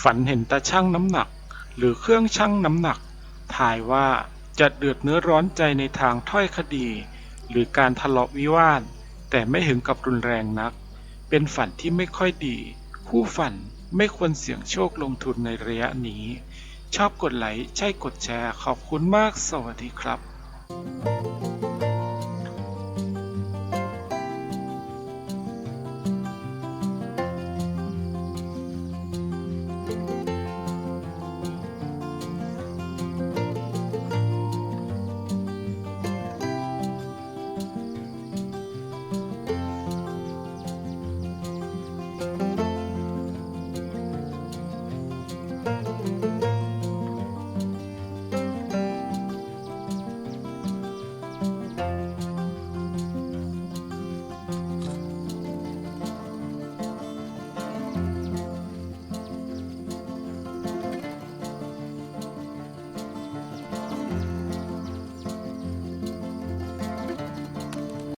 ฝันเห็นตาช่างน้ำหนัก หรือเครื่องชั่งน้ำหนักถ่ายว่าจะเดือดเนื้อร้อนใจในทางถ้อยคดี หรือการทะเลาะวิวาท แต่ไม่ถึงกับรุนแรงนัก เป็นฝันที่ไม่ค่อยดีผู้ฝันไม่ควรเสี่ยงโชคลงทุนในระยะนี้ ชอบกดไลค์ใช่กดแชร์ ขอบคุณมากสวัสดีครับ